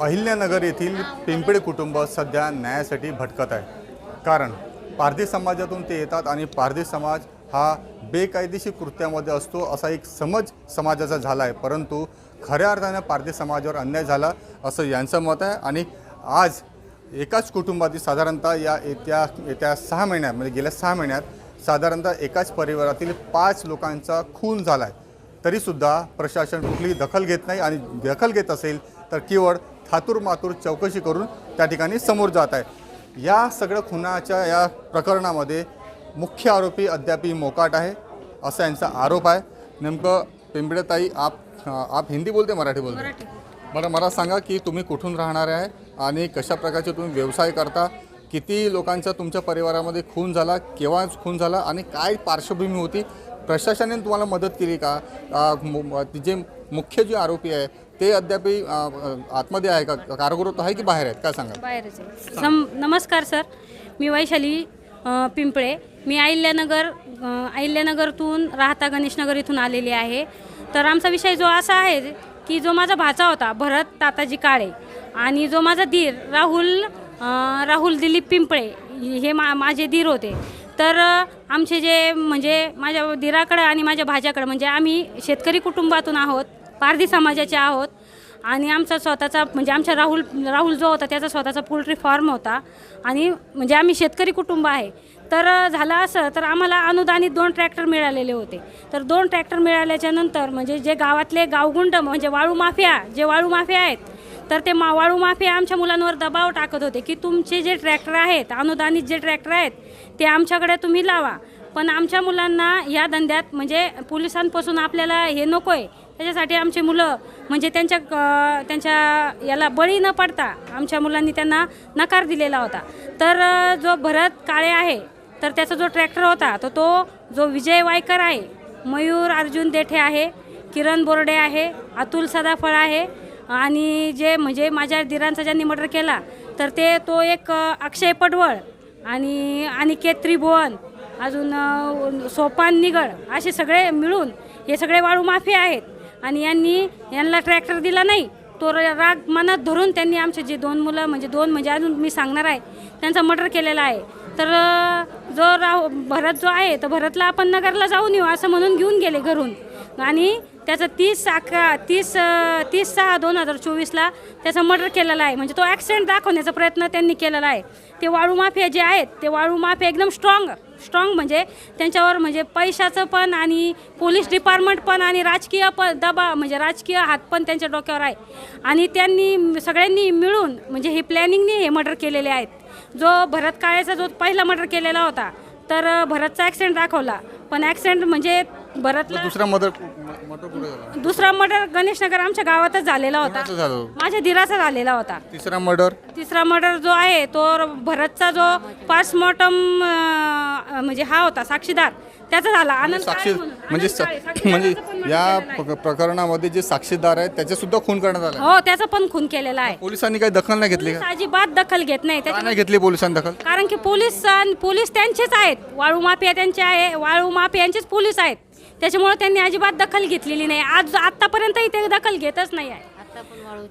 अहिल्यानगर येथील पिंपळे कुटुंब सध्या न्यायासाठी भटकत आहे. कारण पारधी समाजातून ते येतात आणि पारधी समाज हा बेकायदेशीर कृत्यामध्ये असतो असा एक समज समाजाचा झाला आहे परंतु खऱ्या अर्थाने पारधी समाजावर अन्याय झाला असं यांचं मत आहे आणि आज एकाच कुटुंबातील साधारणतः या येत्या येत्या सहा महिन्यात म्हणजे गेल्या सहा महिन्यात साधारणतः एकाच परिवारातील पाच लोकांचा खून झाला आहे तरीसुद्धा प्रशासन कुठलीही दखल घेत नाही आणि दखल घेत असेल तर केवळ थातूर मातूर चौकशी करून त्या ठिकाणी समोर जात आहे. या सगळ्या खुनाच्या या प्रकरणामध्ये मुख्य आरोपी अद्यापही मोकाट आहे असा यांचा आरोप आहे. नेमकं पिंपळेताई आप आप हिंदी बोलते मराठी बोलते? बरं मला सांगा की तुम्ही कुठून राहणारे आहे आणि कशा प्रकारचे तुम्ही व्यवसाय करता? किती लोकांचा तुमच्या परिवारामध्ये खून झाला केव्हा खून झाला आणि काय पार्श्वभूमी होती? प्रशासनाने तुम्हाला मदत केली का? जे मुख्य जे आरोपी आहे ते अद्याप आतमध्ये आहे का? कारागृहात आहे की बाहेर आहेत? काय सांगा बाहेरच आहे. सम नमस्कार सर. मी वैशाली अ, पिंपळे. मी अहिल्यानगर अ, अहिल्यानगरतून राहता गणेशनगर इथून आलेली आहे. तर आमचा विषय जो असा आहे की जो माझा भाचा होता भरत ताताजी काळे आणि जो माझा धीर राहुल अ, राहुल दिलीप पिंपळे हे मा माझे धीर होते. तर अ, आमचे जे म्हणजे माझ्या धीराकडं आणि माझ्या भाज्याकडं म्हणजे आम्ही शेतकरी कुटुंबातून आहोत. पारधी समाजाचे आहोत. आणि आमचा स्वतःचा म्हणजे आमच्या राहुल राहुल जो होता त्याचा स्वतःचा पोल्ट्री फार्म होता. आणि म्हणजे आम्ही शेतकरी कुटुंब आहे. तर झालं असं तर आम्हाला अनुदानित दोन ट्रॅक्टर मिळालेले होते. तर दोन ट्रॅक्टर मिळाल्याच्या नंतर म्हणजे जे गावातले गावगुंड म्हणजे वाळू माफिया जे वाळू माफिया आहेत तर ते मा वाळू माफिया आमच्या मुलांवर दबाव टाकत होते की तुमचे जे ट्रॅक्टर आहेत अनुदानित जे ट्रॅक्टर आहेत ते आमच्याकडे तुम्ही लावा. पण आमच्या मुलांना या धंद्यात म्हणजे पोलिसांपासून आपल्याला हे नको आहे त्याच्यासाठी आमची मुलं म्हणजे त्यांच्या त्यांच्या याला बळी न पडता आमच्या मुलांनी त्यांना नकार दिलेला होता. तर जो भरत काळे आहे तर त्याचा जो ट्रॅक्टर होता तर तो जो विजय वायकर आहे मयूर अर्जुन देठे आहे किरण बोर्डे आहे अतुल सदाफळ आहे आणि जे म्हणजे माझ्या दिरांचा ज्यांनी मर्डर केला तर ते तो एक अक्षय पडवळ आणि अनिकेत त्रिभुवन अजून सोपान निगळ असे सगळे मिळून हे सगळे वाळू माफी आहेत. आणि यांनी यांना ट्रॅक्टर दिला नाही तो राग मनात धरून त्यांनी आमचे जे दोन मुलं म्हणजे दोन म्हणजे अजून मी सांगणार आहे त्यांचा मर्डर केलेला आहे. तर जो राव भरत जो आहे तर भरतला आपण नगरला जाऊन येऊ असं म्हणून घेऊन गेले घरून. आणि त्याचं तीस अकरा तीस तीस सहा दोन हजार चोवीसला त्याचा मर्डर केलेला आहे. म्हणजे तो ॲक्सिडेंट दाखवण्याचा प्रयत्न त्यांनी केलेला आहे. ते वाळू माफिया जे आहेत ते वाळू माफिया एकदम स्ट्रॉंग स्ट्रॉंग म्हणजे त्यांच्यावर म्हणजे पैशाचं पण आणि पोलीस डिपार्टमेंट पण आणि राजकीय पण दबा म्हणजे राजकीय हात पण त्यांच्या डोक्यावर आहे. आणि त्यांनी सगळ्यांनी मिळून म्हणजे हे प्लॅनिंगने हे मर्डर केलेले आहेत. जो भरत काळेचा जो पहिला मर्डर केलेला होता तर भरतचा ॲक्सिडेंट दाखवला. पण ॲक्सिडेंट म्हणजे भरतला दुसरा मदर मटर कुठे झाला? दुसरा मर्डर गणेशनगर आमच्या गावातच झालेला होता. कोणाचं झालं माझ्या धीराचा झालेला होता. तिसरा मर्डर तिसरा मर्डर जो आहे तो भरतचा जो पास्टमॉर्टम म्हणजे हा होता साक्षीदार त्याचा झाला. आनंद साक्षी काळे म्हणून. म्हणजे आनंद काळे, स- साक्षीदाराचा म्हणजे पण murder या केलेला आहे. प्रक- प्रकरणामध्ये जे साक्षीदार आहेत त्याचे सुद्धा खून करण्यात आला हो त्याचा पण खून केलेला आहे. पोलिसांनी काही दखल नाही घेतली पोलीस अजिबात दखल घेत नाही. का त्याच्या नाही घेतली पोलिसांनी दखल? कारण की पोलीस पोलीस त्यांचेच आहेत. वाळू माफिया त्यांचे आहे वाळू माफियांचेच पोलीस आहेत. त्याच्यामुळे त्यांनी अजिबात दखल घेतलेली नाही. आज आतापर्यंतही ते दखल घेतच नाही आहे.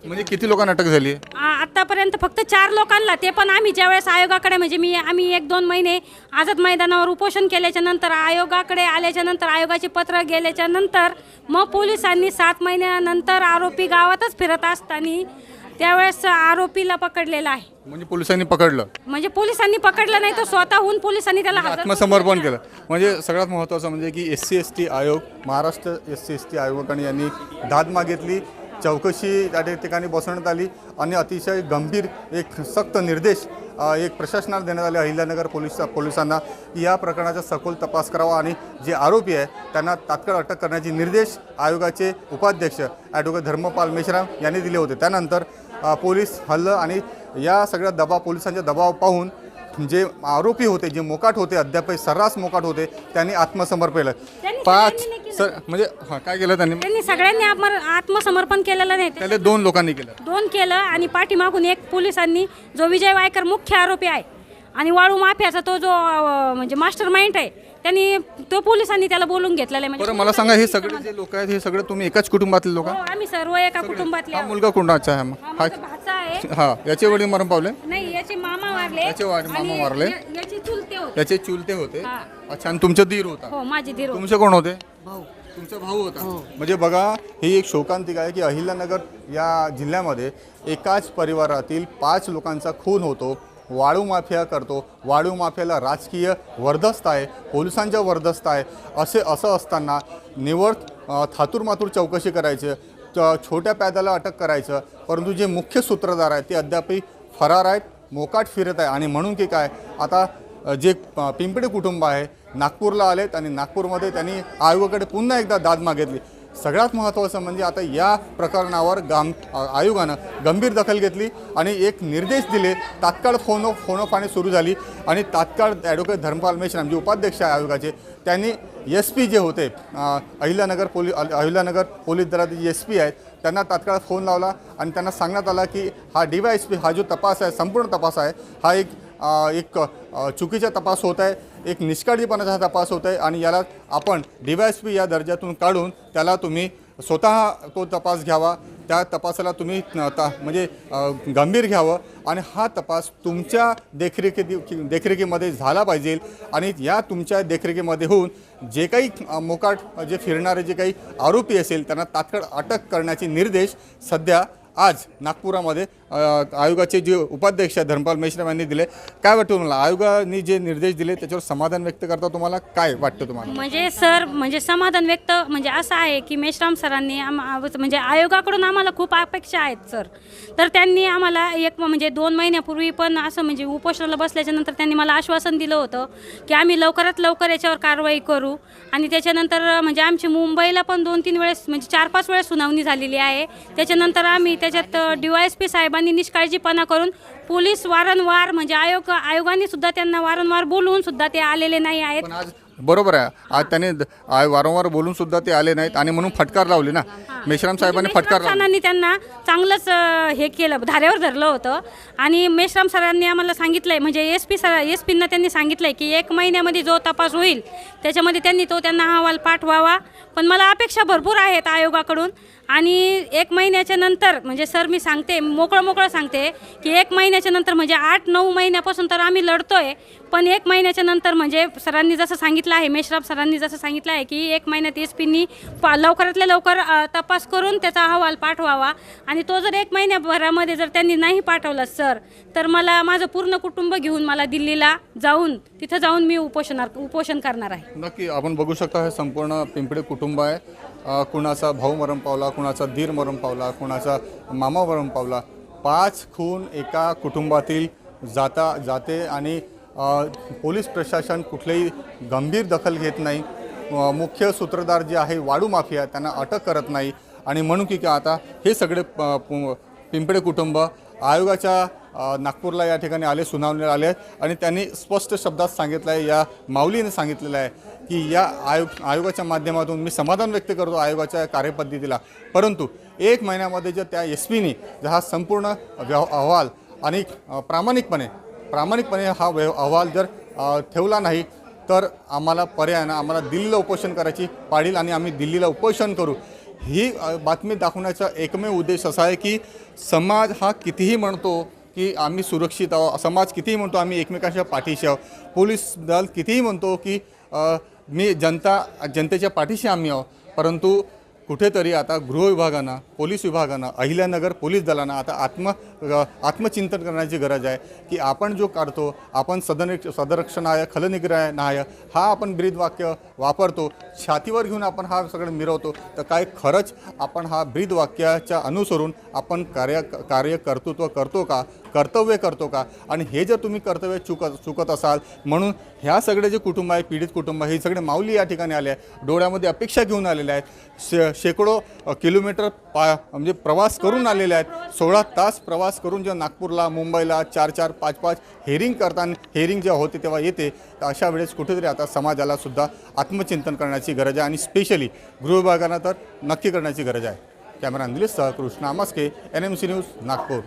म्हणजे किती लोकांना अटक झाली आहे? आतापर्यंत फक्त चार लोकांना ते पण आम्ही ज्यावेळेस आयोगाकडे म्हणजे मी आम्ही एक दोन महिने आझाद मैदानावर उपोषण केल्याच्यानंतर आयोगाकडे आल्याच्यानंतर आयोगाचे पत्र गेल्याच्यानंतर मग पोलिसांनी सात महिन्यानंतर आरोपी गावातच फिरत असताना त्यावेळेस आरोपीला पकडलेला आहे. म्हणजे पोलिसांनी पकडलं? म्हणजे पोलिसांनी पकडलं नाही तर स्वतःहून पोलिसांनी त्याला हजर आत्मसमर्पण केलं. म्हणजे सगळ्यात महत्त्वाचं म्हणजे की एस सी एस टी आयोग Maharashtra S C S T आयोगाकडे यांनी दाद मागितली चौकशी त्या ठिकाणी बसवण्यात आली आणि अतिशय गंभीर एक सक्त निर्देश अ, एक प्रशासनाला देण्यात आले अहिल्यानगर पोलीस पोलिसांना. की या प्रकरणाचा सखोल तपास करावा आणि जे आरोपी आहे त्यांना तात्काळ अटक करण्याचे निर्देश आयोगाचे उपाध्यक्ष ॲडव्होकेट धर्मपाल मेश्राम यांनी दिले होते. त्यानंतर पोलीस हल्लं आणि या सगळ्या दबाव पोलिसांच्या दबाव पाहून जे आरोपी होते जे मोकाट होते अद्याप सर्रास मोकाट होते त्यांनी आत्मसमर्पण केलं. पाच. सर म्हणजे हां काय केलं त्यांनी? त्यांनी सगळ्यांनी आत्म- आत्मसमर्पण केलेलं नाही. त्याला दोन लोकांनी केलं. दोन केलं आणि पाठीमागून एक पोलिसांनी जो विजय वायकर मुख्य आरोपी आहे आणि वाळू माफियाचा तो जो अं, म्हणजे मास्टर माइंड आहे त्यांनी तो पोलिसांनी त्याला बोलून घेतलेला आहे. बरं म्हणजे मला सांगा हे सगळे जे लोक आहेत हे सगळे तुम्ही एकाच कुटुंबातले लोक? हो, आम्ही सर्व एका कुटुंबातले हा आहोत. मुलगा कोणाचा आहे मग? हा हा माझा भाचा आहे. आहे हा याचे वडील मरण पावले? नाही याचे मामा वारले याचे वा- मामा आणि वारले? या- याचे चुलते होते. त्याचे चुलते होते? हा. अच्छा आणि तुमचं दीर होता? हो माझे धीर होते. तुमचे कोण होते? तुमचा भाऊ होता? म्हणजे बघा ही एक शोकांतिका आहे की अहिल्यानगर या जिल्ह्यामध्ये एकाच परिवारातील पाच लोकांचा खून होतो. वाळू माफिया करतो. वाळू माफियाला राजकीय वर्धस्त आहे पोलिसांच्या वर्धस्त आहे. असे असं असताना निवड थातूरमातूर चौकशी करायची त- छोट्या पॅद्याला अटक करायचं. परंतु जे मुख्य सूत्रधार आहेत ते अद्यापही फरार आहेत मोकाट फिरत आहे. आणि म्हणून की काय आता जे पिंपडे पिंपळे कुटुंब आहे नागपूरला आलेत आणि नागपूरमध्ये त्यांनी आयोगाकडे पुन्हा एकदा दाद मागितली. सगळ्यात महत्त्वाचं म्हणजे आता या प्रकरणावर गाम आयोगानं गंभीर दखल घेतली आणि एक निर्देश दिले. तात्काळ फोनो फोनोफाणी सुरू झाली. आणि तात्काळ ॲडव्होकेट धर्मपाल मेश्राम जे उपाध्यक्ष आहे आयोगाचे त्यांनी एस पी जे होते अहिल्यानगर पोलीस अहिल्यानगर पोलीस दलाचे जे एस पी आहेत त्यांना तात्काळ फोन लावला आणि त्यांना सांगण्यात आला की हा डी वाय एस पी हा जो तपास आहे संपूर्ण तपास आहे हा एक एक चुकीचा तपास होत आहे. एक निष्काळजीपणाचा हा तपास होत आहे आणि याला आपण डी वाय एस पी या दर्जातून काढून त्याला तुम्ही स्वतः तो तपास घ्यावा. त्या तपासाला तुम्ही ता म्हणजे गंभीर घ्यावं आणि हा तपास तुमच्या देखरेखी देखरेखीमध्ये झाला पाहिजे आणि या तुमच्या देखरेखीमध्ये होऊन जे काही मोकाट जे फिरणारे जे काही आरोपी असेल त्यांना तात्काळ अटक करण्याचे निर्देश सध्या आज नागपुरामध्ये आयोगाचे जे उपाध्यक्ष धर्मपाल मेश्राम यांनी दिले. काय वाटतं तुम्हाला? आयोगाने जे निर्देश दिले त्याच्यावर समाधान व्यक्त करता तुम्हाला काय वाटतं तुम्हाला? म्हणजे सर म्हणजे समाधान व्यक्त म्हणजे असं आहे की मेश्राम सरांनी आम म्हणजे आयोगाकडून आम्हाला खूप अपेक्षा आहेत सर. तर त्यांनी आम्हाला एक म्हणजे दोन महिन्यापूर्वी पण असं म्हणजे उपोषणाला बसल्याच्या नंतर त्यांनी मला आश्वासन दिलं होतं की आम्ही लवकरात लवकर याच्यावर कारवाई करू. आणि त्याच्यानंतर म्हणजे आमची मुंबईला पण दोन तीन वेळेस म्हणजे चार पाच वेळेस सुनावणी झालेली आहे. त्याच्यानंतर आम्ही त्याच्यात डी वाय एस पी साहेबांनी निष्काळजीपणा करून पोलीस वारंवार म्हणजे आयोग आयोगाने सुद्धा त्यांना वारंवार बोलवून सुद्धा ते आलेले नाही आहेत. पण आज बरोबर आहे. आज त्याने द- आ- वारंवार बोलून सुद्धा ते आले नाहीत आणि म्हणून फटकार लावली ना. मेश्राम साहेबांनी फटकार लावली. सरांनी त्यांना चांगलंच अं, हे केलं धाऱ्यावर धरलं होतं. आणि मेश्राम सरांनी आम्हाला सांगितलंय म्हणजे एस पी सर एस पींना त्यांनी सांगितलंय की एक महिन्यामध्ये जो तपास होईल त्याच्यामध्ये त्यांनी तो त्यांना अहवाल पाठवावा. पण मला अपेक्षा भरपूर आहेत आयोगाकडून. आणि एक महिन्याच्या नंतर म्हणजे सर मी सांगते मोकळं मोकळं सांगते की एक महिन्याच्या नंतर म्हणजे आठ नऊ महिन्यापासून तर आम्ही लढतो आहे पण एक महिन्याच्या नंतर म्हणजे सरांनी जसं सांगितलं आहे मेश्राम सरांनी जसं सांगितलं आहे की एक महिन्यात एस पीनी पा लवकरातल्या लवकर तपास करून त्याचा अहवाल पाठवावा. आणि तो जर एक महिन्याभरामध्ये जर त्यांनी नाही पाठवला सर तर मला माझं पूर्ण कुटुंब घेऊन मला दिल्लीला जाऊन तिथं जाऊन मी उपोषणार उपोषण करणार आहे. नक्की आपण बघू शकता हे संपूर्ण पिंपळे कुटुंब आहे. कुणाचा भाऊ मरण पावला कुणाचा धीर मरण पावला कुणाचा मामा मरण पावला पाच खून एका कुटुंबातील जाता जाते आणि पोलीस प्रशासन कुठलेही गंभीर दखल घेत नाही. मुख्य सूत्रधार जे आहे वाडू माफिया त्यांना अटक करत नाही. आणि म्हणून की का आता हे सगळे प- पु- पिंपळे कुटुंब आयोगाच्या नागपूरला या ठिकाणी आले सुनावणीला आले आणि त्यांनी स्पष्ट शब्दात सांगितलं आहे या माऊलीने सांगितलेलं आहे की या आयोग आयोगाच्या माध्यमातून मी समाधान व्यक्त करतो आयोगाच्या कार्यपद्धतीला. परंतु एक महिन्यामध्ये जर त्या एस पीनी हा संपूर्ण व्यव अहवाल आणि प्रामाणिकपणे प्रामाणिकपणे हा व्यव अहवाल जर ठेवला नाही तर आम्हाला पर्याय ना आम्हाला दिल्लीला उपोषण करायची पाडील आणि आम्ही दिल्लीला उपोषण करू. ही बातमी दाखवण्याचा एकमेव उद्देश असा आहे की समाज हा कितीही म्हणतो की आम्ही सुरक्षित आहोत समाज कितीही म्हणतो आम्ही एकमेकांच्या पाठीशी आहोत. पोलीस दल कितीही म्हणतो की मी जनता जनतेच्या पाठीशी आम्ही आहोत. परंतु कुठेतरी आता गृह विभागानं पोलीस विभागानं अहिल्यानगर पोलीस दलानं आता आत्म आत्मचिंतन करण्याची गरज आहे की आपण जो काढतो आपण सदन सदरक्षणाय खलनिग्रहणाय हा आपण ब्रीद वाक्य वापरतो छातीवर घेऊन आपण हा सगळं मिरवतो तर काय खरंच आपण हा ब्रीद वाक्याच्या अनुसरून आपण कार्य कार्य कर्तृत्व करतो का? कर्तव्य करतो का? आणि हे जर तुम्ही कर्तव्य चुकत चुकत असाल म्हणून ह्या सगळे जे कुटुंब आहे पीडित कुटुंब हे सगळे माऊली या ठिकाणी आले आहे डोळ्यामध्ये अपेक्षा घेऊन आलेले आहेत. शे शेकडो किलोमीटर पा म्हणजे प्रवास करून आलेले आहेत. सोळा तास प्रवास करून जेव्हा नागपूरला मुंबईला चार चार पाच पाच हेरिंग करताना हेरिंग जेव्हा होते तेव्हा येते तर अशा वेळेस कुठेतरी आता समाजाला सुद्धा आत्मचिंतन करण्याची गरज आहे. आणि स्पेशली गृहविभागांना तर नक्की करण्याची गरज आहे. कॅमेरा निलेश सह Krishna Maske N M C news Nagpur.